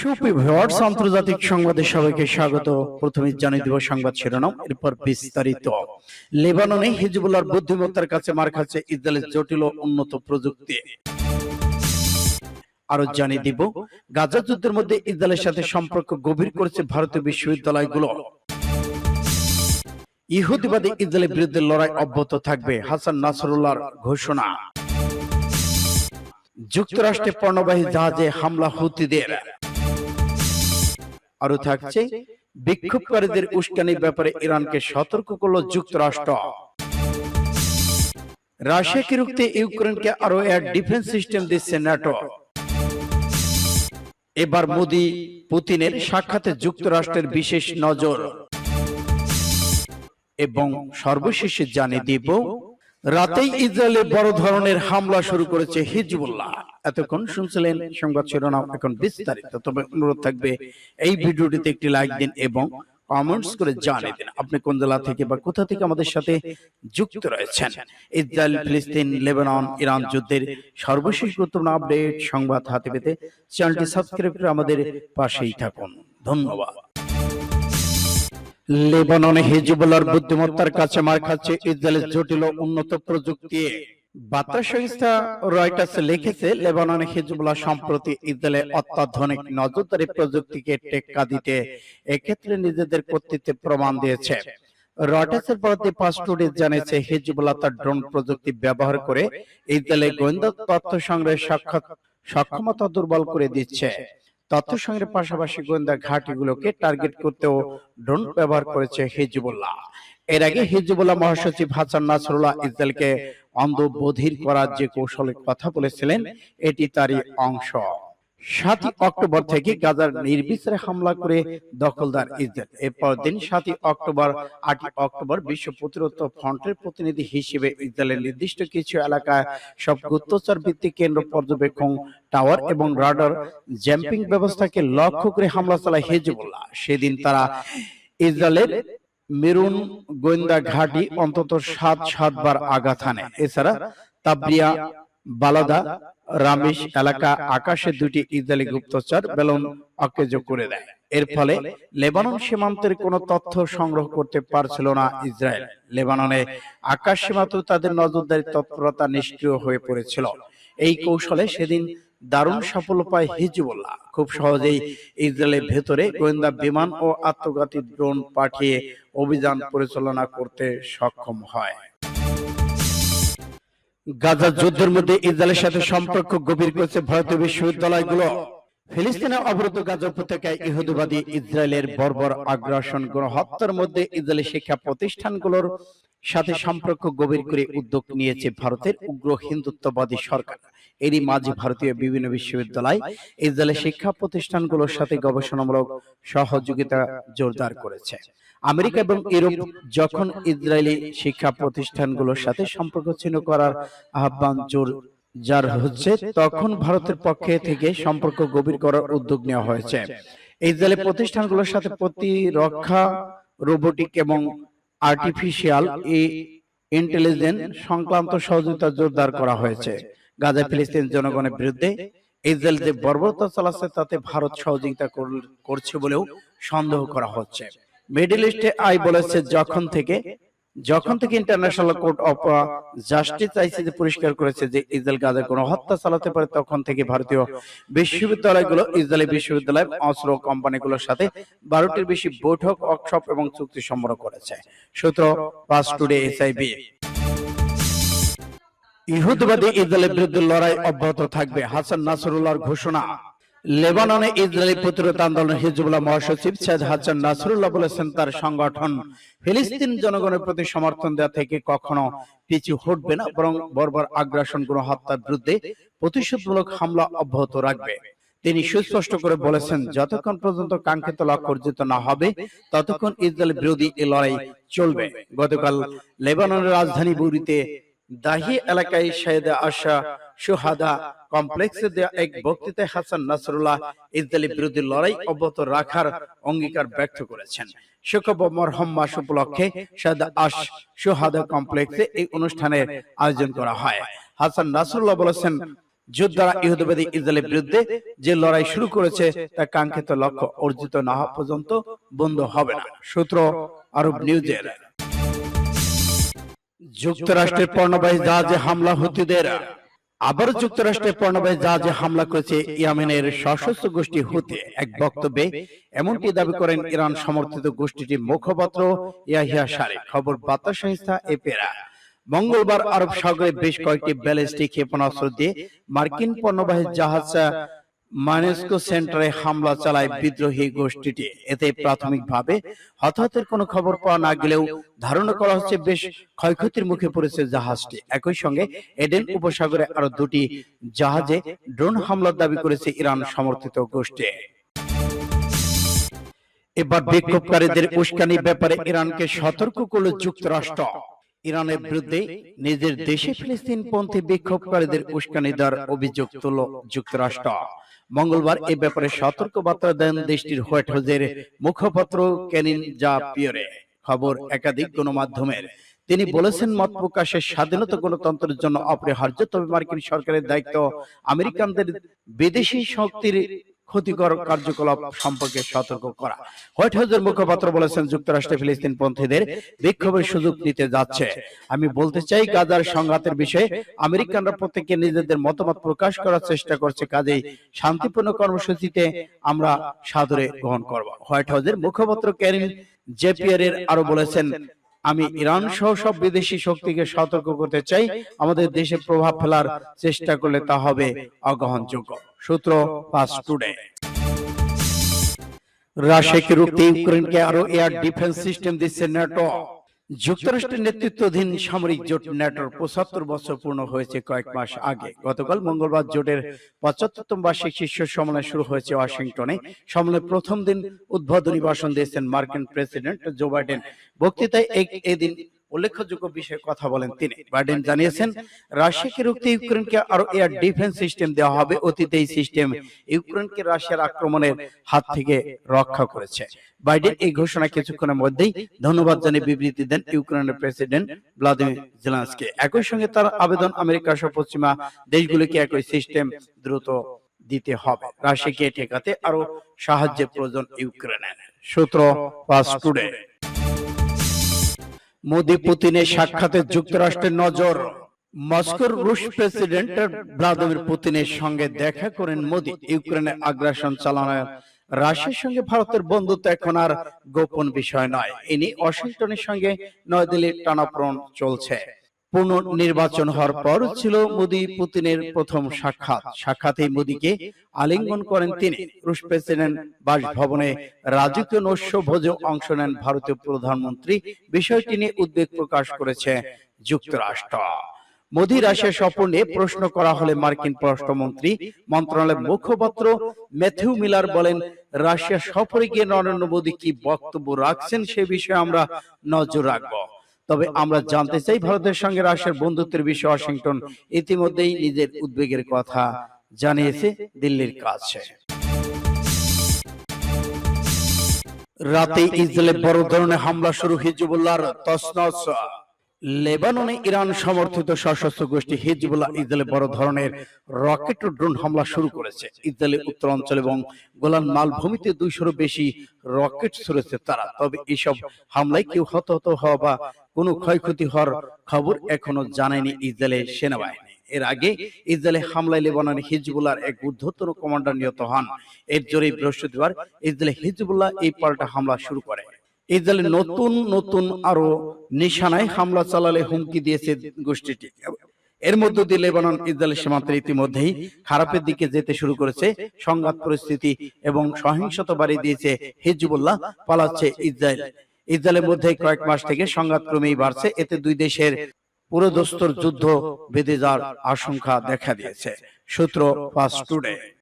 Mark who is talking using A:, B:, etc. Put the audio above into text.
A: সুপ্রিয় আন্তর্জাতিক সংবাদে সবাইকে স্বাগত। প্রথমে জানিয়ে সংবাদ শিরোনাম, এরপর বিস্তারিত। লেবাননে হিজবুল্লাহর বুদ্ধিমত্তার কাছে মার খাচ্ছে ইসরায়েলের জটিল উন্নত প্রযুক্তি। আরও জানিয়ে দিব, গাজা যুদ্ধের মধ্যে ইসরায়েলের সাথে সম্পর্ক গভীর করেছে ভারতীয় বিশ্ববিদ্যালয়গুলো। ইহুদিবাদী ইসরায়েলের বিরুদ্ধে লড়াই অব্যাহত থাকবে হাসান নাসরুল্লাহর ঘোষণা। যুক্তরাষ্ট্রে পণ্যবাহী জাহাজে হামলা হুতিদের। আরও থাকছে বিক্ষোভকারীদের উস্কানির ব্যাপারে ইরানকে সতর্ক করল যুক্তরাষ্ট্র। রাশিয়াকে রুখতে ইউক্রেনকে আরও এক ডিফেন্স সিস্টেম দিচ্ছে ন্যাটো এবার মোদি পুতিনের সাক্ষাতে যুক্তরাষ্ট্রের বিশেষ নজর। এবং সর্বশেষে জানিয়ে দিব রাতেই ইসরায়েলে বড় ধরনের হামলা শুরু করেছে হিজবুল্লাহ। এতক্ষণ শুনছিলেন সংবাদ শিরোনাম এখন বিস্তারিত। তবে অনুরোধ থাকবে এই ভিডিওটিতে একটি লাইক দিন এবং কমেন্টস করে জানিয়ে দিন। আপনি কোন জেলা থেকে বা কোথা থেকে আমাদের সাথে যুক্ত রয়েছেন? ইসরায়েল ফিলিস্তিন লেবানন ইরান যুদ্ধের সর্বশেষ গুরুত্বপূর্ণ আপডেট সংবাদ হাতে পেতে চ্যানেলটি সাবস্ক্রাইব করে আমাদের পাশেই থাকুন। ধন্যবাদ। লেবাননে হিজবুল্লাহর বুদ্ধিমত্তার কাছে মার খাচ্ছে ইসরায়েলের জটিল উন্নত প্রযুক্তি। বার্তা সংস্থা রয়টার্স লিখেছে, লেবাননে হিজবুল্লাহ সম্প্রতি ইসরায়েলের অত্যাধুনিক নজরদারি প্রযুক্তিকে টেক্কা দিতে এক্ষেত্রে নিজেদের কর্তৃত্বের প্রমাণ দিয়েছে। রয়টার্সের পরবর্তী টুডে জানিয়েছে হিজবুল্লাহ তার ড্রোন প্রযুক্তি ব্যবহার করে ইসরায়েলের গোয়েন্দা তথ্য সংগ্রহের সক্ষমতা দুর্বল করে দিচ্ছে। তথ্য সংগ্রহের পাশাপাশি গোয়েন্দা ঘাঁটিগুলোকে টার্গেট করতেও ড্রোন ব্যবহার করেছে হিজবুল্লাহ। এর আগে হিজবুল্লাহ মহাসচিব হাসান নাসরুল্লাহ ইসরায়েলকে অন্ধ বধির করার যে কৌশলের কথা বলেছিলেন, এটি তারই অংশ। সাতই অক্টোবর থেকে গাজার নির্বিচারে হামলা করে দখলদার ইসরায়েল। এরপর দিন সাতই অক্টোবর, আটই অক্টোবর বিশ্ব প্রতিরোধ ফ্রন্টের প্রতিনিধি হিসেবে ইসরায়েলের নির্দিষ্ট কিছু এলাকায় সব গুপ্তচর ভিত্তিক কেন্দ্র পর্যবেক্ষণ, টাওয়ার এবং রাডার জ্যাম্পিং ব্যবস্থাকে লক্ষ্য করে হামলা চালায় হিজবুল্লাহ। সেদিন তারা ইসরায়েলের মেরুন গোয়েন্দা ঘাঁটি অন্তত সাত সাতবার আঘাত হানে। এছাড়া তাবরিয়া বালাদা রামিশ এলাকা আকাশে দুটি ইসরায়েলি গুপ্তচর বেলুন অকেজ করে দেয়। এর ফলে লেবানন সীমান্তের কোনো তথ্য সংগ্রহ করতে পারছিল না ইসরায়েল। লেবাননে আকাশ সীমান্ত তাদের নজরদারি তৎপরতা নিষ্ক্রিয় হয়ে পড়েছিল। এই কৌশলে সেদিন দারুণ সাফল্য পায় হিজবুল্লাহ। খুব সহজেই ইসরায়েলের ভেতরে গোয়েন্দা বিমান ও আত্মঘাতী ড্রোন পাঠিয়ে অভিযান পরিচালনা করতে সক্ষম হয়। গাজা যুদ্ধের মধ্যে ইসরায়েলের সাথে সম্পর্ক গভীর করেছে ভারতীয় বিশ্ববিদ্যালয়গুলো। ফিলিস্তিনে অবরুদ্ধ গাজা উপত্যকায় ইহুদিবাদী ইসরায়েলের বর্বর আগ্রাসন গণহত্যার মধ্যে ইসরায়েলি শিক্ষা প্রতিষ্ঠানগুলোর সাথে সম্পর্ক গভীর করে উদ্যোগ নিয়েছে ভারতের উগ্র হিন্দুত্ববাদী সরকার। এরই মাঝে ভারতীয় বিভিন্ন বিশ্ববিদ্যালয় ইসরায়েলের শিক্ষা প্রতিষ্ঠানগুলোর সাথে গবেষণামূলক সহযোগিতা জোরদার করেছে। আমেরিকা এবং ইউরোপ যখন ইসরায়েলি শিক্ষা প্রতিষ্ঠানগুলোর সাথে সম্পর্ক ছিন্ন করার আহ্বান জোর যার হচ্ছে তখন ভারতের পক্ষে থেকে সম্পর্ক গভীর করার উদ্যোগ নেওয়া হয়েছে। ইসরায়েলি প্রতিষ্ঠানগুলোর সাথে প্রতিরক্ষা রোবোটিক এবং আর্টিফিশিয়াল ইন্টেলিজেন্স সংক্রান্ত সহযোগিতা জোরদার করা হয়েছে। গাজা ফিলিস্তিন জনগণের বিরুদ্ধে ইসরায়েল যে বর্বরতা চালাচ্ছে তাতে ভারত সহযোগিতা করছে বলেও সন্দেহ করা হচ্ছে। মিডল ইস্টে আই বলেছে যখন থেকে যখন থেকে International Court of Justice ICJ পরিষ্কার করেছে যে ইসরায়েল গাজায় কোনো হত্যা চালাতে পারে তখন থেকে ভারতীয় বিশ্ববিদ্যালয়গুলো ইসরায়েলি বিশ্ববিদ্যালয় অস্ত্র কোম্পানিগুলোর সাথে বারোটির বেশি বৈঠক ওয়ার্কশপ এবং চুক্তি সম্পন্ন করেছে। সূত্র পাস টুডে এসআইবি ইহুদবাদী ইসরায়েলের বিরুদ্ধে লড়াই অব্যাহত থাকবে। হাসান নাসরুল্লাহর ঘোষণা। লেবাননে ইসরায়েলি প্রতিরোধ আন্দোলন হিজবুল্লাহ মহাসচিব সৈয়দ হাসান নাসরুল্লাহ বলেছেন তার সংগঠন ফিলিস্তিন জনগণের প্রতি সমর্থন দেওয়া থেকে কখনো পিছু হটবে না বরং বর্বর আগ্রাসন গুণ হত্যার বিরুদ্ধে প্রতিশোধমূলক হামলা অব্যাহত রাখবে। তিনি সুস্পষ্ট করে বলেছেন যতক্ষণ পর্যন্ত কাঙ্ক্ষিত লক্ষ্য অর্জিত না হবে ততক্ষণ ইসরায়েল বিরোধী এই লড়াই চলবে। গতকাল লেবাননের রাজধানী বুরিতে দাহি এলাকায় শাহেদা আশা সুহাদা কমপ্লেক্সে দেওয়া এক বক্তৃতায় হাসান নাসরুল্লাহ ইসরায়েলি বিরোধী লড়াই অব্যাহত রাখার অঙ্গীকার ব্যক্ত করেছেন। মরহম মাস উপলক্ষে শাহেদা আশ সুহাদা কমপ্লেক্সে এই অনুষ্ঠানের আয়োজন করা হয়। হাসান নাসরুল্লাহ বলেছেন যোদ্ধারা ইহুদিবাদী ইসরায়েলের বিরুদ্ধে যে লড়াই শুরু করেছে তা কাঙ্ক্ষিত লক্ষ্য অর্জিত না হওয়া পর্যন্ত বন্ধ হবে না। সূত্র আরব নিউজের। যুক্তরাষ্ট্রের পণ্যবাহী জাহাজে হামলা হুতিদের। আবার যুক্তরাষ্ট্রের পণ্যবাহী জাহাজে হামলা করেছে ইয়েমেনের সশস্ত্র গোষ্ঠী হুতি। এক বক্তব্যে এমনটি দাবি করেন ইরান সমর্থিত গোষ্ঠীটির মুখপাত্র ইয়াহিয়া সারি খবর বার্তা সংস্থা এপেরা। মঙ্গলবার আরব সাগরে বেশ কয়েকটি ব্যালিস্টিক ক্ষেপণাস্ত্র দিয়ে মার্কিন পণ্যবাহী জাহাজ মানেস্কো সেন্টারে হামলা চালায় বিদ্রোহী গোষ্ঠীটি। এতে প্রাথমিকভাবে হতাহতের কোনো খবর পাওয়া না গেলেও ধারণা করা হচ্ছে বেশ ক্ষয়ক্ষতির মুখে পড়েছে জাহাজটি। একই সঙ্গে এডেন উপসাগরে আরও দুটি জাহাজে ড্রোন হামলার দাবি করেছে ইরান সমর্থিত গোষ্ঠী। এবার বিক্ষোভকারীদের উস্কানি ব্যাপারে ইরানকে সতর্ক করল যুক্তরাষ্ট্র। ইরানের বিরুদ্ধে নিজের দেশে ফিলিস্তিন পন্থী বিক্ষোভকারীদের উস্কানি দেওয়ার অভিযোগ তুলল যুক্তরাষ্ট্র। মঙ্গলবার এ ব্যাপারে সতর্ক বার্তা দেন দেশটির হোয়াইট হাউসের মুখপাত্র ক্যানিন জা পিয়রে খবর একাধিক গণমাধ্যমের। তিনি বলেছেন মত প্রকাশের স্বাধীনতা গণতন্ত্রের জন্য অপরিহার্য তবে মার্কিন সরকারের দায়িত্ব আমেরিকানদের বিদেশি শক্তির ক্ষতিকর কার্যকলাপ সম্পর্কে সতর্ক করা। হোয়াইট হাউসের মুখপাত্র বলেছেন যুক্তরাষ্ট্রে ফিলিস্তিন পন্থীদের বিক্ষোভের সুযোগ নিতে যাচ্ছে। আমি বলতে চাই গাজার সংঘাতের বিষয়ে আমেরিকানরা প্রত্যেকে নিজেদের মতামত প্রকাশ করার চেষ্টা করছে। কাজেই শান্তিপূর্ণ কর্মসূচিতে আমরা সাদরে গ্রহণ করব। হোয়াইট হাউসের মুখপাত্র ক্যারিন জেপিয়ারের আরও বলেছেন আমি ইরান সহ সব বিদেশি শক্তিকে সতর্ক করতে চাই। আমাদের দেশে প্রভাব ফেলার চেষ্টা করলে তা হবে অগ্রহণযোগ্য সূত্র ফাস্ট টুডে। রাশিয়াকে রুখতে ইউক্রেনকে আরও এয়ার ডিফেন্স সিস্টেম দিচ্ছে ন্যাটো যুক্তরাষ্ট্রের নেতৃত্বাধীন সামরিক জোট ন্যাটোর পঁচাত্তর বছর পূর্ণ হয়েছে কয়েক মাস আগে। গতকাল মঙ্গলবার জোটের পঁচাত্তরতম বার্ষিক শীর্ষ সম্মেলন শুরু হয়েছে ওয়াশিংটনে। সম্মেলনের প্রথম দিন উদ্বোধনী ভাষণ দিয়েছেন মার্কিন প্রেসিডেন্ট জো বাইডেন। বক্তৃতায় এদিন উল্লেখযোগ্য বিষয়ে কথা বলেন তিনি। বাইডেন জানিয়েছেন রাশিয়াকে রুখতে ইউক্রেনকে আরও এয়ার ডিফেন্স সিস্টেম দেওয়া হবে অতীতে এই সিস্টেম ইউক্রেনকে রাশিয়ার আক্রমণের হাত থেকে রক্ষা করেছে। বাইডেন এই ঘোষণা কিছুক্ষণের মধ্যেই ধন্যবাদ জানিয়ে বিবৃতি দেন ইউক্রেনের প্রেসিডেন্ট ভ্লাদিমির জেলেনস্কি। একই সঙ্গে তার আবেদন আমেরিকা সহ পশ্চিমা দেশগুলিকে একই সিস্টেম দ্রুত দিতে হবে। রাশিয়াকে ঠেকাতে আরও সাহায্যের প্রয়োজন ইউক্রেনের। সূত্র ফাস্ট টুডে মোদি পুতিনের সাক্ষাতে যুক্তরাষ্ট্রের নজর। মস্কোর রুশ প্রেসিডেন্ট ভ্লাদিমির পুতিনের সঙ্গে দেখা করেন মোদি। ইউক্রেনের আগ্রাসন চালানোর রাশিয়ার সঙ্গে ভারতের বন্ধুত্ব এখন আর গোপন বিষয় নয়। ইনি ওয়াশিংটনের সঙ্গে নয়াদিল্লির টানাপ্রণ চলছে। পুনঃ নির্বাচন হওয়ার পর ছিল মোদি পুতিনের প্রথম সাক্ষাৎ। সাক্ষাতে মোদিকে আলিঙ্গন করেন তিনি। রুশ প্রেসিডেন্ট বাসভবনে রাজকীয় নস্য ভোজে অংশ নেন ভারতীয় প্রধানমন্ত্রী। বিষয়টি নিয়ে উদ্বেগ প্রকাশ করেছে যুক্তরাষ্ট্র। মোদি রাশিয়া সফর নিয়ে প্রশ্ন করা হলে মার্কিন পররাষ্ট্রমন্ত্রী, মন্ত্রণালয়ের মুখপাত্র ম্যাথিউ মিলার বলেন রাশিয়া সফরে গিয়ে নরেন্দ্র মোদী কি বক্তব্য রাখছেন সে বিষয়ে আমরা নজর রাখব। তবে আমরা জানতে চাই ভারতের সঙ্গে রাশিয়ার বন্ধুত্বের বিষয়ে ওয়াশিংটন ইতিমধ্যেই নিজের উদ্বেগের কথা জানিয়েছে দিল্লির কাছে। রাতে ইসরায়েলে বড় ধরনের হামলা শুরু। হিজবুল্লাহর তসনস। লেবাননে ইরান সমর্থিত সশস্ত্র গোষ্ঠী হিজবুল্লাহ ইসরায়েলে বড় ধরনের রকেট ও ড্রোন হামলা শুরু করেছে। ইসরায়েলের উত্তরাঞ্চল এবং গোলান মালভূমিতে দুইশোরও বেশি রকেট ছুড়েছে তারা। তবে এসব হামলায় কেউ হতাহত হওয়া বা কোনো ক্ষয়ক্ষতি হওয়ার খবর এখনও জানায়নি ইসরায়েলের সেনাবাহিনী। এর আগে ইসরায়েলে হামলায় লেবাননের হিজবুল্লাহর এক ঊর্ধ্বতন কমান্ডার নিহত হন। এর জোরে বৃহস্পতিবার ইসরায়েলে হিজবুল্লাহ এই পাল্টা হামলা শুরু করে। ইসরায়েলের নতুন নতুন আরও নিশানায় হামলা চালালে হুমকি দিয়েছে গোষ্ঠীটি। এর মধ্য দিয়ে লেবানন ইসরায়েল সীমান্তের ইতিমধ্যেই খারাপের দিকে যেতে শুরু করেছে সংঘাত পরিস্থিতি এবং সহিংসতা বাড়িয়ে দিয়েছে হিজবুল্লাহ পালাচ্ছে ইসরায়েল। ইসরায়েলের মধ্যে কয়েক মাস থেকে সংঘাত ক্রমেই বাড়ছে। এতে দুই দেশের পুরোদস্তর যুদ্ধ বেঁধে যাওয়ার আশঙ্কা দেখা দিয়েছে। সূত্র ফাস্ট টুডে